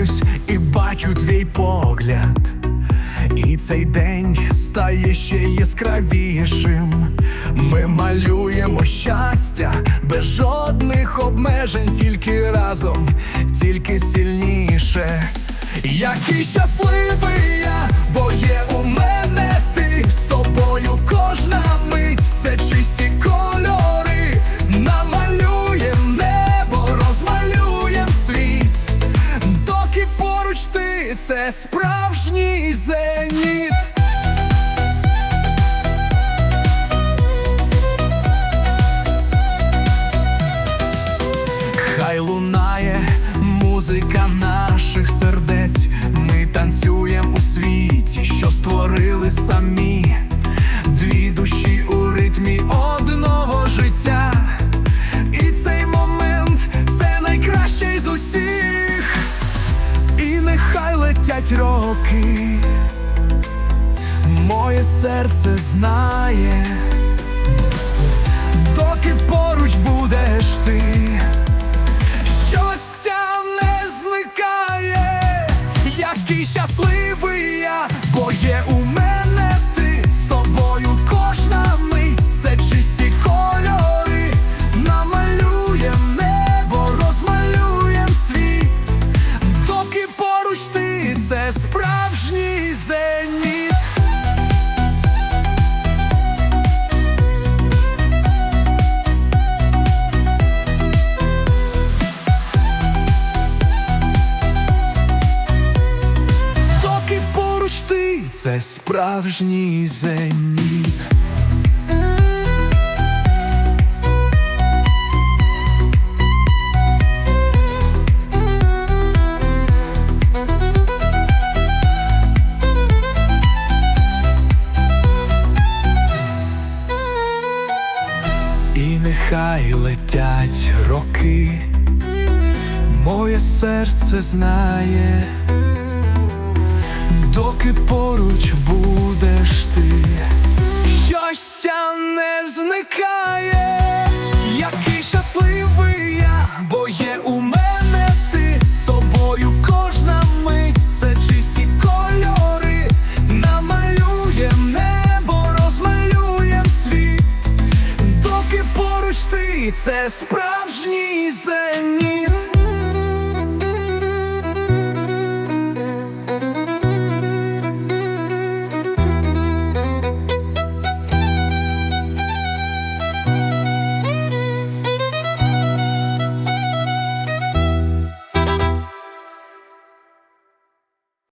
прокидаюсь і бачу твій погляд. І цей день стає ще яскравішим. Ми малюємо щастя без жодних обмежень, тільки разом, тільки сильніше. Який щасливий я, бо є у мене справжній зеніт. Хай лунає музика наших сердець. Ми танцюємо у світі, що створили самі. Летять роки. Моє серце знає, доки поруч будеш ти. Щастя не зникає, який щасливий це справжній зеніт. І нехай летять роки, моє серце знає, доки поруч будеш ти, щастя не зникає, який щасливий бо є у мене ти. З тобою кожна мить, це чисті кольори, намалюєм небо, розмалюєм світ. Доки поруч ти це справжній